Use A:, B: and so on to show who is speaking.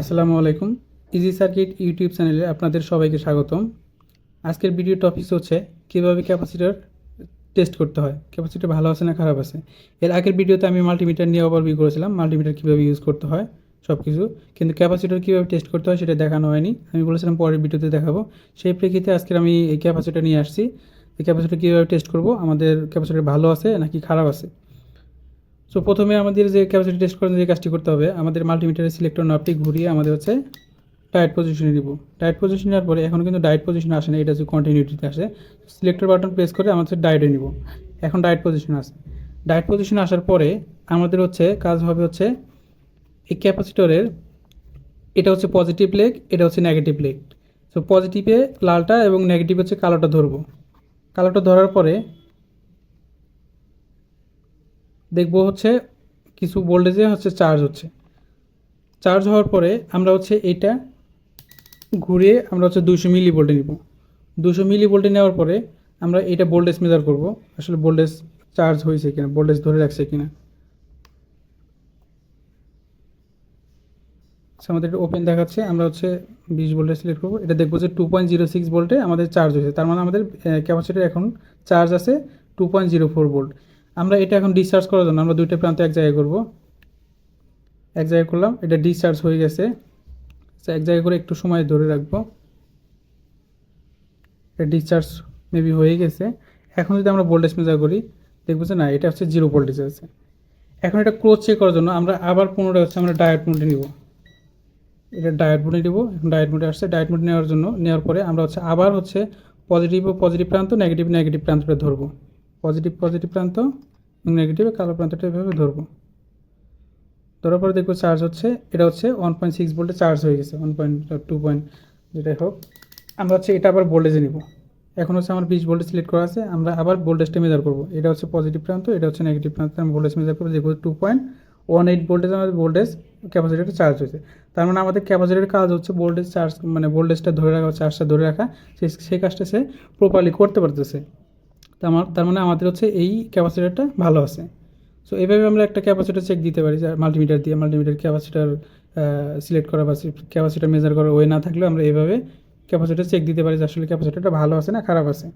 A: আসসালামু আলাইকুম। Easy circuit YouTube চ্যানেলে আপনাদের সবাইকে স্বাগতম। আজকের ভিডিও টপিক হচ্ছে, কীভাবে ক্যাপাসিটার টেস্ট করতে হয়। ক্যাপাসিটার ভালো আছে না খারাপ আছে? এর আগের ভিডিওতে আমি মাল্টিমিটার নিয়ে ওভারভিউ করেছিলাম মাল্টিমিটার কীভাবে ইউজ করতে হয় সব কিছু কিন্তু ক্যাপাসিটার কীভাবে টেস্ট করতে হয় সেটা দেখানো হয়নি। আমি বলেছিলাম পরের ভিডিওতে দেখাবো। সেই প্রেক্ষিতে আজকের আমি এই ক্যাপাসিটার নিয়ে আসছি। এই ক্যাপাসিটার কীভাবে টেস্ট করব? আমাদের ক্যাপাসিটার ভালো আছে নাকি খারাপ আছে? সো প্রথমে আমাদের যে ক্যাপাসিটি টেস্ট করার যে কাজটি করতে হবে, আমাদের মাল্টিমিটারের সিলেক্টর নবটি ঘুরিয়ে আমাদের হচ্ছে ডায়েট পজিশনে নিব। ডায়েট পজিশন নেওয়ার পরে এখন কিন্তু ডায়েট পজিশনে আসে না, এটা হচ্ছে কন্টিনিউটিতে আসে। সিলেক্টর বাটন প্রেস করে আমাদের ডায়েটে নিব। এখন ডায়েট পজিশন আসে ডায়েট পজিশন আসার পরে আমাদের হচ্ছে কাজ হবে হচ্ছে এই ক্যাপাসিটরের এটা হচ্ছে পজিটিভ লেগ এটা হচ্ছে নেগেটিভ লেগ সো পজিটিভে লালটা এবং নেগেটিভ হচ্ছে কালোটা ধরবো। কালোটা ধরার পরে দেখব হচ্ছে কিছু ভোল্টেজে হচ্ছে চার্জ হচ্ছে। চার্জ হওয়ার পরে আমরা হচ্ছে এইটা ঘুরিয়ে আমরা হচ্ছে দুশো মিলি ভোল্টে নিব। দুশো মিলি ভোল্টে নেওয়ার পরে আমরা এটা ভোল্টেজ মেজার করব, আসলে ভোল্টেজ চার্জ হয়েছে কিনা ভোল্টেজ ধরে রাখছে কিনা। আমাদের এটা ওপেন দেখাচ্ছে, আমরা হচ্ছে বিশ ভোল্টে সিলেক্ট করব। এটা দেখব যে টু পয়েন্ট জিরো সিক্স ভোল্টে আমাদের চার্জ হয়েছে। তার মানে আমাদের ক্যাপাসিটার এখন চার্জ আছে two point zero four volt আমরা এটা এখন ডিসচার্জ করার জন্য আমরা দুইটা প্রান্ত এক জায়গায় করব। এক জায়গায় করলাম এটা ডিসচার্জ হয়ে গেছে। আচ্ছা, এক জায়গায় করে একটু সময় ধরে রাখব। এটা ডিসচার্জ মেবি হয়ে গেছে। এখন যদি আমরা ভোল্টেজ মেজার করি দেখব যে না এটা হচ্ছে জিরো ভোল্টেজ আছে। এখন এটা ক্লোজ চেক করার জন্য আমরা আবার পুনরায় হচ্ছে আমরা ডায়েট মোডে নিব। এটা ডায়েট মোডে নিব এখন ডায়েট মোডে আসছে। ডায়েট মোড নেওয়ার জন্য নেওয়ার পরে আমরা হচ্ছে আবার হচ্ছে পজিটিভ ও পজিটিভ প্রান্ত নেগেটিভ নেগেটিভ প্রান্তটা ধরবো। পজিটিভ পজিটিভ প্রান্ত এবং নেগেটিভ কালো প্রান্তটা এভাবে ধরবো। ধরার পরে দেখব চার্জ হচ্ছে, এটা হচ্ছে ওয়ান পয়েন্ট সিক্স ভোল্টে চার্জ হয়ে গেছে ওয়ান পয়েন্ট টু পয়েন্ট যেটাই হোক। আমরা হচ্ছে এটা আবার ভোল্টেজে নিব। এখন হচ্ছে আমার বিশ ভোল্টেজ সিলেক্ট করা আছে, আমরা আবার ভোল্টেজটা মেজার করব। এটা হচ্ছে পজিটিভ প্রান্ত, এটা হচ্ছে নেগেটিভ প্রান্ত, আমি ভোল্টেজ মেজার করব, দেখব two point one eight voltage আমাদের ভোল্টেজ ক্যাপাসিটারটা চার্জ হয়েছে। তার মানে আমাদের ক্যাপাসিটির কাজ হচ্ছে ভোল্টেজ চার্জ মানে ভোল্টেজটা ধরে রাখা চার্জটা ধরে রাখা সেই সেই কাজটা সে প্রপারলি করতে পারতেছে। মানে তার মানে আমাদের হচ্ছে এই ক্যাপাসিটারটা ভালো আছে। সো এভাবে আমরা একটা ক্যাপাসিটার চেক দিতে পারি মাল্টিমিটার দিয়ে মাল্টিমিটার ক্যাপাসিটার সিলেক্ট করা বা ক্যাপাসিটার মেজার করার ওয়ে না থাকলেও আমরা এভাবে ক্যাপাসিটার চেক দিতে পারি যে আসলে ক্যাপাসিটারটা ভালো আছে না খারাপ আছে।